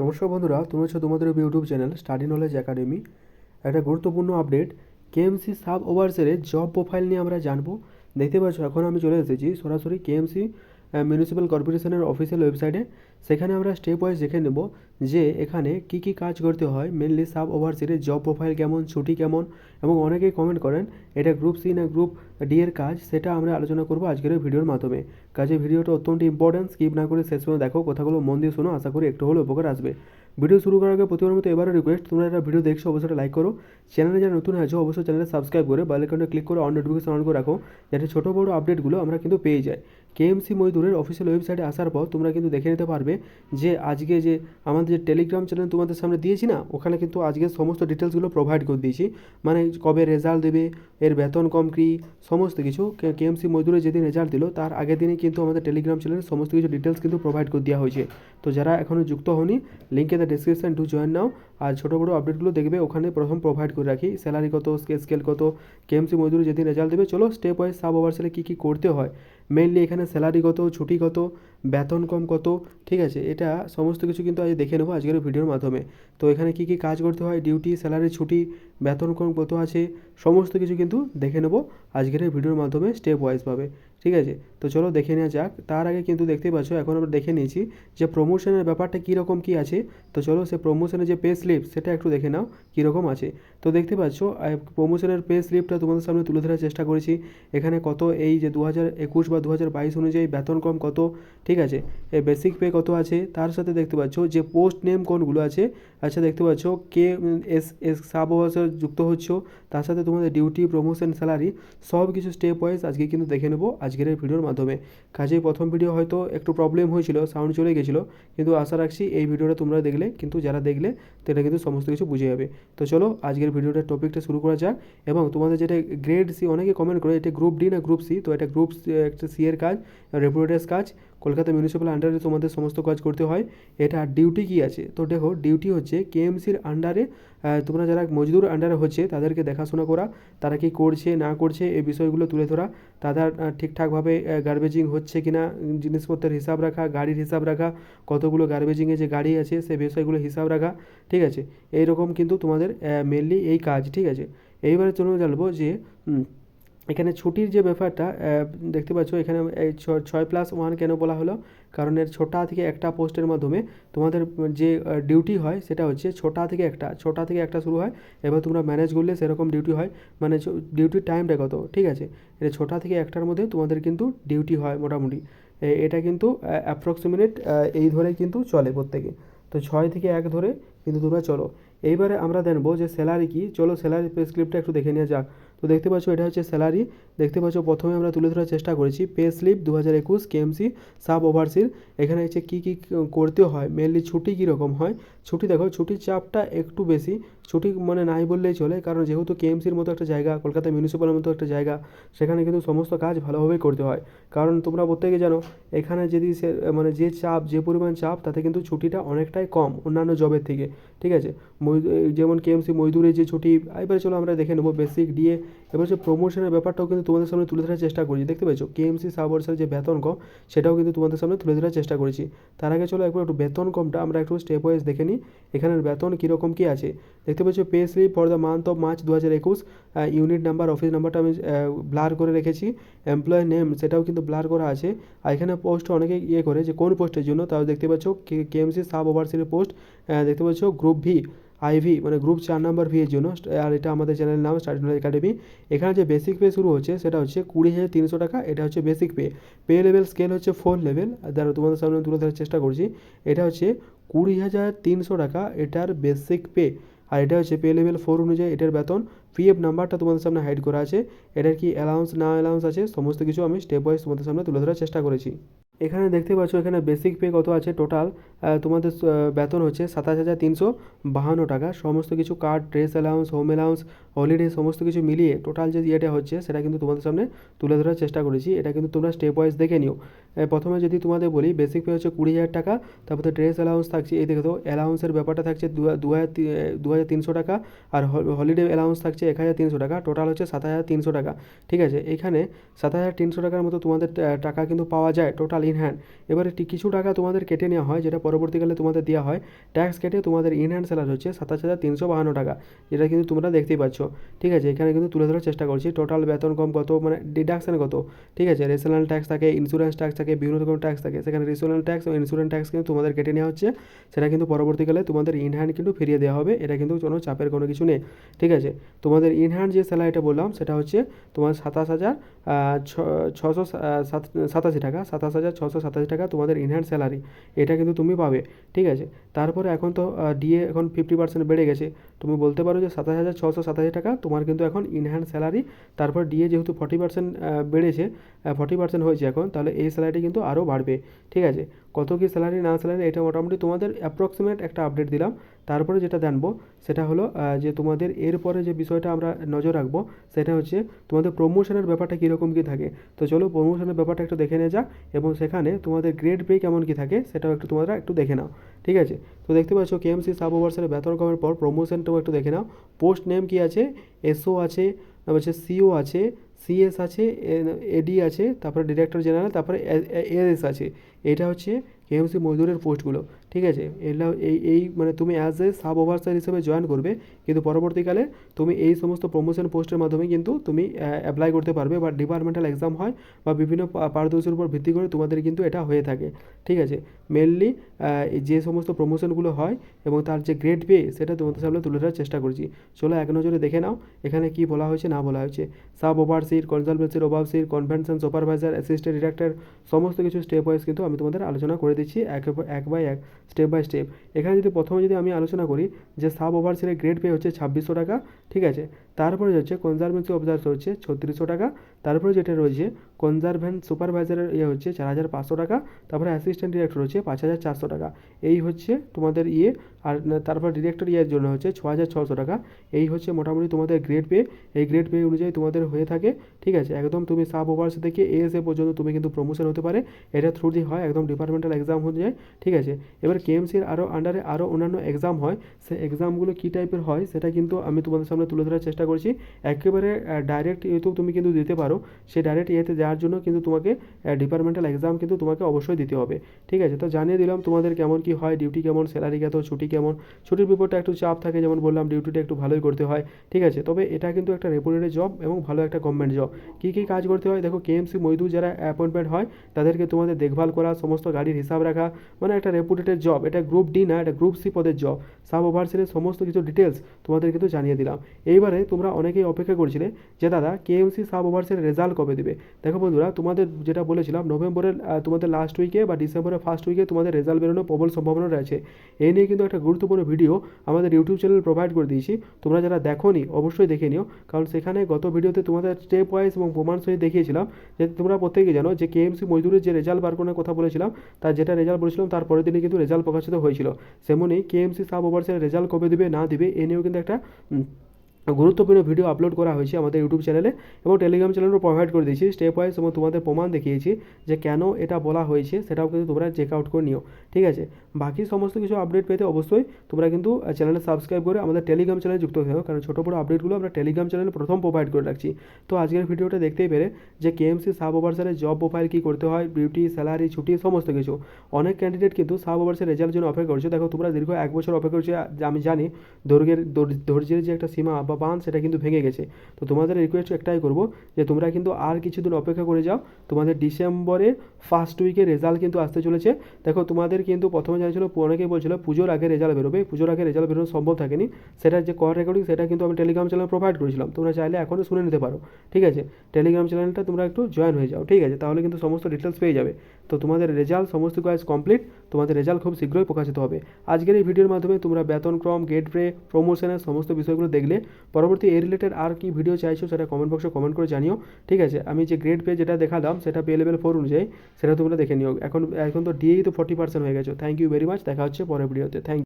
নমস্কার বন্ধুরা তুমি হচ্ছে তোমাদের YouTube channel study knowledge academy একটা গুরুত্বপূর্ণ আপডেট কেএমসি সাব ওভারসেলের জব প্রোফাইল নিয়ে আমরা জানব। দেখতে পাচ্ছ, এখন আমি চলে এসেছি সরাসরি কেএমসি মিউনিসিপ্যাল কর্পোরেশনের অফিসিয়াল ওয়েবসাইটে সেখানে আমরা স্টেপ ওয়াইজ দেখে নেব যে এখানে কি কি কাজ করতে হয় মেনলি সাব ওভারসিটের জব প্রোফাইল কেমন, ছুটি কেমন এবং অনেকেই কমেন্ট করেন এটা গ্রুপ সি না গ্রুপ ডি এর কাজ, সেটা আমরা আলোচনা করব আজকের ভিডিওর মাধ্যমে। কাজে ভিডিওটা অত্যন্ত ইম্পর্ট্যান্ট স্কিপ না করে শেষ পর্যন্ত দেখো, কথাগুলো মন দিয়ে শোনো, আশা করি একটু হলেও উপকার আসবে। ভিডিও শুরু করার আগে প্রতিবার মতো এবারও রিকোয়েস্ট তোমরা একটা ভিডিও দেখছ অবশ্যই লাইক করো। চ্যানেলে যারা নতুন আছো অবশ্যই চ্যানেলে সাবস্ক্রাইব করে বেল আইকনটা ক্লিক করে অন নোটিফিকেশন অন করে রাখো, যাতে ছোটো বড়ো আপডেটগুলো আমরা কিন্তু পেয়ে যাই। কেএমসি মজদুরের অফিসিয়াল ওয়েবসাইটে আসার পর তোমরা কিন্তু দেখে নিতে পারবে যে আজকে যে আমাদের যে টেলিগ্রাম চ্যানেল তোমাদের সামনে দিয়েছি না, ওখানে কিন্তু আজকে সমস্ত ডিটেলসগুলো প্রোভাইড করে দিয়েছি। মানে কবে রেজাল্ট দেবে, এর বেতন কম কি, সমস্ত কিছু। কেএমসি মজদুরের যেদিন রেজাল্ট দিল, তার আগের দিনই কিন্তু আমাদের টেলিগ্রাম চ্যানেলে সমস্ত কিছু ডিটেলস কিন্তু প্রোভাইড করে দেওয়া হয়েছে। তো যারা এখনও যুক্ত হওনি লিঙ্কে the description to join now আর ছোটো বড়ো আপডেটগুলো দেখবে, ওখানে প্রথম প্রোভাইড করে রাখি। স্যালারি কত স্কেল স্কেল কত কেএমসি মজদুরি যেদিন রেজাল্ট দেবে, চলো স্টেপ ওয়াইজ সাব ওভারসেলে কী কী করতে হয়। মেনলি এখানে স্যালারি কত, ছুটি কত, বেতন কম কত, ঠিক আছে? এটা সমস্ত কিছু কিন্তু আজ দেখে নেব আজকের ভিডিওর মাধ্যমে। তো এখানে কী কী কাজ করতে হয়? ডিউটি স্যালারি ছুটি, বেতন কম কত আছে? সমস্ত কিছু কিন্তু দেখে নেব আজকের ভিডিওর মাধ্যমে স্টেপ ওয়াইজভাবে ঠিক আছে? তো চলো দেখে নেওয়া যাক। তার আগে কিন্তু দেখতেই পাচ্ছ, এখন আমরা দেখে নিয়েছি যে প্রমোশনের ব্যাপারটা কীরকম কী আছে। তো চলো সে প্রমোশনের যে পে স্লিপ সেটা একটু দেখে নাও কীরকম আছে। তো দেখতে পাচ্ছ প্রমোশনের পে স্লিপটা তোমাদের সামনে তুলে ধরার চেষ্টা করেছি। এখানে কত, এই যে দু হাজার একুশ বা দু হাজার বাইশ অনুযায়ী বেতন কম কত, ঠিক আছে? এই বেসিক পে কত আছে? তার সাথে দেখতে পাচ্ছ যে পোস্ট নেম কোনগুলো আছে আচ্ছা দেখতে পাচ্ছ, K S S, sub overseer যুক্ত হচ্ছ, তার সাথে তোমাদের ডিউটি প্রমোশন স্যালারি সব কিছু স্টেপ ওয়াইজ আজকে কিন্তু দেখে নেব আজকের এই ভিডিওর মাধ্যমে। কাজেই প্রথম ভিডিও হয়তো একটু প্রবলেম হয়েছিল সাউন্ড চলে গেছিল, কিন্তু আশা রাখছি এই ভিডিওটা তোমরা দেখলে, কিন্তু যারা দেখলে সেটা কিন্তু সমস্ত কিছু বুঝে যাবে। তো চলো, আজকের ভিডিওটার টপিকটা শুরু করা যাক, এবং তোমাদের যেটা গ্রেড সি অনেকে কমেন্ট করে, এটা গ্রুপ ডি না গ্রুপ সি তো এটা গ্রুপ একটা সি এর কাজ রেপুটেটার্স কাজ কলকাতা মিউনিসিপ্যাল আন্ডারে তোমাদের সমস্ত কাজ করতে হয়। এটা ডিউটি কী আছে? তো দেখো ডিউটি হচ্ছে কেএমসির আন্ডারে তোমরা যারা মজদুর আন্ডারে হচ্ছে, তাদেরকে দেখাশোনা করা। তারা কি করছে, না করছে, এই বিষয়গুলো তুলে ধরা। তাদের ঠিকঠাকভাবে গার্বেজিং হচ্ছে কি না জিনিসপত্রের হিসাব রাখা, গাড়ির হিসাব রাখা, কতগুলো গার্বেজিংয়ে যে গাড়ি আছে, সে বিষয়গুলো হিসাব রাখা, ঠিক আছে? এইরকম কিন্তু তোমাদের মেনলি এই কাজ, ঠিক আছে? এইবারে তোমরা জানব যে এখানে ছুটির যে ব্যাপারটা দেখতে পাচ্ছ এখানে এই ছয় প্লাস ওয়ান কেন বলা হলো? কারণ এর ছটা থেকে একটা পোস্টের মাধ্যমে তোমাদের যে ডিউটি হয় সেটা হচ্ছে ছটা থেকে একটা, ছটা থেকে একটা শুরু হয়। এবার তোমরা ম্যানেজ করলে সেরকম ডিউটি হয়। মানে ডিউটির টাইমটা কত ঠিক আছে? এটা ছটা থেকে একটার মধ্যে তোমাদের কিন্তু ডিউটি হয় মোটামুটি। এটা কিন্তু অ্যাপ্রক্সিমেট এই ধরে কিন্তু চলে প্রত্যেকে। তো ছয় থেকে এক ধরে কিন্তু তোমরা চলো। এইবারে আমরা জানব যে স্যালারি কি। চলো স্যালারি স্লিপটা একটু দেখে নিয়ে যাক। তো দেখতে পাচ্ছ, এটা হচ্ছে স্যালারি দেখতে পাচ্ছ, প্রথমে আমরা তুলে ধরার চেষ্টা করেছি পে স্লিপ দু হাজার একুশ কেএমসি সাব ওভারসির এখানে হচ্ছে কী কী করতে হয়? মেনলি ছুটি কীরকম হয়? ছুটি দেখো, ছুটির চাপটা একটু বেশি। ছুটি মানে নাই বললেই চলে, কারণ যেহেতু কেএমসির মতো একটা জায়গা, কলকাতা মিউনিসিপ্যালের মতো একটা জায়গা, সেখানে কিন্তু সমস্ত কাজ ভালোভাবেই করতে হয়। কারণ তোমরা প্রত্যেকে জানো, এখানে যদি সে মানে যে চাপ, যে পরিমাণ চাপ, তাতে কিন্তু ছুটিটা অনেকটাই কম অন্যান্য জবের থেকে, ঠিক আছে? যেমন কেএমসি মজদুরের যে ছুটি, এবারে চলো আমরা দেখে নেব বেসিক ডিএ এবার হচ্ছে প্রমোশনের ব্যাপারটাও কিন্তু তোমাদের সামনে তুলে ধরার চেষ্টা করেছি। দেখতে পেয়েছ? কেএমসি সাবর্সের যে বেতন কম, সেটাও কিন্তু তোমাদের সামনে তুলে ধরার চেষ্টা করেছি। তার আগে চলো একবার একটু বেতন কমটা আমরা একটু স্টেপ ওয়াইজ দেখে নিই। এখানের বেতন কীরকম কী আছে? দেখতে পাচ্ছ pay slip for the month of March দু হাজার একুশ ইউনিট নাম্বার অফিস নাম্বারটা আমি ব্লার করে রেখেছি। এমপ্লয় নেম সেটাও কিন্তু ব্লার করা আছে। আর এখানে পোস্ট অনেকে ইয়ে করে যে কোন পোস্টের জন্য, তাও দেখতে পাচ্ছ? কেএমসি সাব ওভারসির পোস্ট দেখতে পাচ্ছ? গ্রুপ ভি আইভি মানে গ্রুপ চার নাম্বার ভি এর জন্য। আর এটা আমাদের চ্যানেলের নাম স্টাডি নলেজ একাডেমি এখানে যে বেসিক পে শুরু হচ্ছে, সেটা হচ্ছে কুড়ি হাজার তিনশো টাকা। এটা হচ্ছে basic pay pay level scale হচ্ছে ফোর লেভেল যারা তোমাদের সামনে তুলে ধরার চেষ্টা করছি, এটা হচ্ছে কুড়ি হাজার তিনশো টাকা এটার বেসিক পে আর এটা হচ্ছে পে লেভেল ফোর অনুযায়ী এটার বেতন। পিএফ নাম্বারটা তোমাদের সামনে হাইড করা আছে। এটার কি অ্যালাউন্স না অ্যালাউন্স আছে, সমস্ত কিছু আমি স্টেপ ওয়াইজ তোমাদের সামনে তুলে ধরার চেষ্টা করেছি। এখানে দেখতে পাচ্ছ, এখানে বেসিক পে কত আছে টোটাল তোমাদের বেতন হচ্ছে সাতাশ হাজার তিনশো বাহান্ন টাকা। সমস্ত কিছু card dress allowance home allowance holiday সমস্ত কিছু মিলিয়ে টোটাল যে ইয়েটা হচ্ছে, সেটা কিন্তু তোমাদের সামনে তুলে ধরার চেষ্টা করেছি। এটা কিন্তু তোমরা স্টেপ ওয়াইজ দেখে নিও। প্রথমে যদি তোমাদের বলি বেসিক পে হচ্ছে কুড়ি হাজার টাকা, তারপরে ড্রেস অ্যালাউন্স থাকছে, এই দেখো তো অ্যালাউন্সের ব্যাপারটা থাকছে দু হাজার দু হাজার তিনশো টাকা, আর হলিডে অ্যালাউন্স থাকছে এক হাজার তিনশো টাকা টোটাল হচ্ছে সাত হাজার তিনশো টাকা, ঠিক আছে? এখানে সাত হাজার তিনশো টাকার মতো তোমাদের টাকা কিন্তু পাওয়া যায় টোটাল ইন হ্যান্ড এবারে কিছু টাকা তোমাদের কেটে নেওয়া হয়, যেটা পরবর্তীকালে তোমাদের দেওয়া হয় ট্যাক্স কেটে তোমাদের ইন হ্যান্ড স্যালারি হচ্ছে সাতাশ হাজার তিনশো বাহান্ন টাকা, যেটা কিন্তু তোমরা দেখতেই পাচ্ছ, ঠিক আছে? এখানে কিন্তু তুলে ধরার চেষ্টা করছি টোটাল বেতন কম কত মানে ডিডাকশান কত, ঠিক আছে? রেশনাল ট্যাক্স থাকে ইন্স্যুরেন্স ট্যাক্স বিভিন্ন রকম ট্যাক্স থাকে, সেখানে রেশনাল ট্যাক্স ও ইন্স্যুরেন্স ট্যাক্স কিন্তু তোমাদের কেটে নেওয়া হচ্ছে। সেটা কিন্তু পরবর্তীকালে তোমাদের ইন হ্যান্ড কিন্তু ফিরিয়ে দেওয়া হবে, এটা কিন্তু কোনো চাপের কোনো কিছু নেই, ঠিক আছে? তোমাদের ইনহ্যান্ড যে স্যালারিটা বললাম, সেটা হচ্ছে তোমার সাতাশ হাজার ছশো সাত, সাতাশি টাকা, সাতাশ হাজার ছশো সাতাশি টাকা তোমাদের ইনহ্যান্ড স্যালারি এটা কিন্তু তুমি পাবে, ঠিক আছে? তারপরে এখন তো ডিএ এখন ফিফটি পার্সেন্ট বেড়ে গেছে, তুমি বলতে পারো যে সাতাশ হাজার ছশো সাতাশি টাকা তোমার কিন্তু এখন ইনহ্যান্ড স্যালারি তারপর ডিএ যেহেতু ফর্টি পার্সেন্ট বেড়েছে ফর্টি পার্সেন্ট হয়েছে এখন, তাহলে এই স্যালারিটি কিন্তু আরও বাড়বে, ঠিক আছে? কত কী স্যালারি না স্যালারি এটা মোটামুটি তোমাদের অ্যাপ্রক্সিমেট একটা আপডেট দিলাম। তারপরে যেটা জানব, সেটা হলো যে তোমাদের এরপরে যে বিষয়টা আমরা নজর রাখব, সেটা হচ্ছে তোমাদের প্রমোশনের ব্যাপারটা কীরকম কী থাকে। তো চলো প্রমোশনের ব্যাপারটা একটু দেখে নিয়ে যাক এবং সেখানে তোমাদের গ্রেড পে কেমন কী থাকে, সেটাও একটু তোমরা একটু দেখে নাও, ঠিক আছে? তো দেখতে পাচ্ছ কেএমসি সাব ওভার্সের বেতন কমের পর প্রমোশনটাও একটু দেখে নাও। পোস্ট নেম কী আছে? এসও আছে হচ্ছে সিও আছে সিএস আছে এডি আছে, তারপরে ডিরেক্টর জেনারেল তারপরে এএস আছে। এটা হচ্ছে কেএমসি মজদুরের পোস্টগুলো। ঠিক আছে? এগুলো এই এই মানে তুমি অ্যাজ এ সাব ওভারসার হিসেবে জয়েন করবে, কিন্তু পরবর্তীকালে তুমি এই সমস্ত প্রমোশন পোস্টের মাধ্যমে কিন্তু তুমি অ্যাপ্লাই করতে পারবে বা ডিপার্টমেন্টাল এক্সাম হয় বা বিভিন্ন পারদর্শীর উপর ভিত্তি করে তোমাদের কিন্তু এটা হয়ে থাকে। ঠিক আছে? মেনলি যে সমস্ত প্রমোশনগুলো হয় এবং তার যে গ্রেড পে সেটা তোমাদের সামনে তুলে ধরার চেষ্টা করছি। চলো এক নজরে দেখে নাও, এখানে কি বলা হয়েছে, না বলা হয়েছে। Sub overseer কনসালটেন্সির overseer convention supervisor assistant director সমস্ত কিছু স্টেপ ওয়াইজ কিন্তু আমি তোমাদের আলোচনা করে দিচ্ছি, এক বাই এক। স্টেপ বাই স্টেপ এখানে যদি প্রথমে যদি আমি আলোচনা করি যে সাব ওভারসিরের গ্রেড পে হচ্ছে ছাব্বিশশো টাকা, ঠিক আছে? তারপরে হচ্ছে কনজারভেন্সি অবজার্ভার হচ্ছে ছত্রিশশো টাকা, তারপরে যেটা রয়েছে কনজারভেন্ট সুপারভাইজারের ইয়ে হচ্ছে চার হাজার পাঁচশো টাকা, তারপরে অ্যাসিস্ট্যান্ট ডিরেক্টর হচ্ছে পাঁচ হাজার চারশো টাকা। এই হচ্ছে তোমাদের ইয়ে আর তারপর ডিরেক্টর ইয়ের জন্য হচ্ছে ছ হাজার ছশো টাকা। এই হচ্ছে মোটামুটি তোমাদের গ্রেড পে এই গ্রেড পে অনুযায়ী তোমাদের হয়ে থাকে, ঠিক আছে? একদম তুমি সাব ওভার্স থেকে এএসএ পর্যন্ত তুমি কিন্তু প্রমোশন হতে পারে, এটা থ্রু দিয়ে হয়, একদম ডিপার্টমেন্টাল এক্সাম হয়ে যায়, ঠিক আছে? এবার কেএমসির আরও আন্ডারে আরও অন্যান্য এক্সাম হয় সে এক্সামগুলো কী টাইপের হয়, সেটা কিন্তু আমি তোমাদের সামনে তুলে ধরার চেষ্টা করছি। একেবারে ডাইরেক্ট ইয়েতেও তুমি কিন্তু দিতে পারো। সেই ডাইরেক্ট ইয়েতে যাওয়ার জন্য কিন্তু তোমাকে ডিপার্টমেন্টাল এক্সাম কিন্তু তোমাকে অবশ্যই দিতে হবে। ঠিক আছে? তো জানিয়ে দিলাম তোমাদের কেমন কি হয় ডিউটি কেমন স্যালারি কত, ছুটি কেমন? ছুটির বিপরটা একটু চাপ থাকে, যেমন বললাম ডিউটিটা একটু ভালোই করতে হয়। ঠিক আছে? তবে এটা কিন্তু একটা রেপুটেড জব এবং ভালো একটা গভর্নমেন্ট জব কী কী কাজ করতে হয়? দেখো কেএমসি মজদুর যারা অ্যাপয়েন্টমেন্ট হয়, তাদেরকে তোমাদের দেখভাল করা, সমস্ত গাড়ির হিসাব রাখা মানে একটা রেপুটেড জব এটা গ্রুপ ডি না, এটা গ্রুপ সি পদের জব সাব ওভারসিলের সমস্ত কিছু ডিটেলস তোমাদের কিন্তু জানিয়ে দিলাম। এইবারে তোমরা অনেকেই অপেক্ষা করছিলে যে, দাদা কেএমসি সাব ওভারসির রেজাল্ট কবে দেবে? দেখো বন্ধুরা, তোমাদের যেটা বলেছিলাম নভেম্বরের তোমাদের লাস্ট উইকে বা ডিসেম্বরের ফার্স্ট উইকে তোমাদের রেজাল্ট বেরোনোর প্রবল সম্ভাবনা রয়েছে। এই নিয়ে কিন্তু একটা গুরুত্বপূর্ণ ভিডিও আমাদের ইউটিউব চ্যানেল প্রোভাইড করে দিয়েছি। তোমরা যারা দেখোনি, অবশ্যই দেখে নিও। কারণ সেখানে গত ভিডিওতে তোমাদের স্টেপ ওয়াইজ এবং প্রমাণ সহিত দেখিয়েছিলাম যে, তোমরা প্রত্যেকে জানো যে কেএমসি মজদুরের যে রেজাল্ট বার করার কথা বলেছিলাম, তার যেটা রেজাল্ট বলেছিলাম, তার পরের দিনে কিন্তু রেজাল্ট প্রকাশিত হয়েছিল। সেমনই কেএমসি সাব ওভারসের রেজাল্ট কবে দিবে, না দিবে, এ নিয়েও কিন্তু একটা গুরুত্বপূর্ণ ভিডিও আপলোড করা হয়েছে আমাদের ইউটিউব চ্যানেলে এবং টেলিগ্রাম চ্যানেলও প্রোভাইড করে দিয়েছি। স্টেপ ওয়াইজ এবং তোমাদের প্রমাণ দেখিয়েছি যে কেন এটা বলা হয়েছে, সেটাও কিন্তু তোমরা চেক আউট করে নিও। ঠিক আছে? বাকি সমস্ত কিছু আপডেট পেতে অবশ্যই তোমরা কিন্তু চ্যানেলে সাবস্ক্রাইব করে আমাদের টেলিগ্রাম চ্যানেলে যুক্ত হয়ে কারণ ছোটো বড়ো আপডেটগুলো আমরা টেলিগ্রাম চ্যানেলে প্রথম প্রোভাইড করে রাখছি। তো আজকের ভিডিওটা দেখতেই পেরে যে কেএমসি সাব ওভারসারের জব প্রোফাইল কী করতে হয় ডিউটি স্যালারি ছুটি, সমস্ত কিছু। অনেক ক্যান্ডিডেট কিন্তু সাব ওভারসের রেজাল্টের জন্য অপেক্ষা করছে। দেখো তোমরা দীর্ঘ এক বছর অপেক্ষা করছে আমি জানি দৈর্ঘ্যের দৈর- ধৈর্যের যে একটা সীমা বা বাঁধ সেটা কিন্তু ভেঙে গেছে। তো তোমাদের রিকোয়েস্ট একটাই করব যে তোমরা কিন্তু আর কিছুদিন অপেক্ষা করে যাও। তোমাদের ডিসেম্বরের ফার্স্ট উইকে রেজাল্ট কিন্তু আসতে চলেছে। দেখো, তোমাদের কিন্তু প্রথমে জানিয়েছিল অনেকেই বলছিল, পুজোর আগে রেজাল্ট বেরোবে। পুজোর আগে রেজাল্ট বেরোনো সম্ভব থাকেনি। সেটার যে কর রেকর্ডিং সেটা কিন্তু আমি টেলিগ্রাম চ্যানেল প্রোভাইড করেছিলাম। তোমরা চাইলে এখনও শুনে নিতে পারো। ঠিক আছে? টেলিগ্রাম চ্যানেলটা তোমরা একটু জয়েন হয়ে যাও। ঠিক আছে? তাহলে কিন্তু সমস্ত ডিটেলস পেয়ে যাবে। তো তোমাদের রেজাল্ট সমস্ত কাজ কমপ্লিট তোমাদের রেজাল্ট খুব শীঘ্রই প্রকাশিত হবে। আজকের এই ভিডিওর মাধ্যমে তোমরা বেতনক্রম গেট পে প্রমোশনের সমস্ত বিষয়গুলো দেখলে, পরবর্তী এ রিলেটেড আর কি ভিডিও চাইছো সেটা কমেন্ট বক্সে কমেন্ট করে জানিও, ঠিক আছে? আমি যে গ্রেড পে যেটা দেখালাম সেটা পে লেভেল ফোর অনুযায়ী, সেটা তোমরা দেখে নিও। এখন এখন তো ডিএই তো ফর্টি পার্সেন্ট হয়ে গেছে। থ্যাংক ইউ ভেরি মাচ দেখা হচ্ছে পরের ভিডিওতে থ্যাংক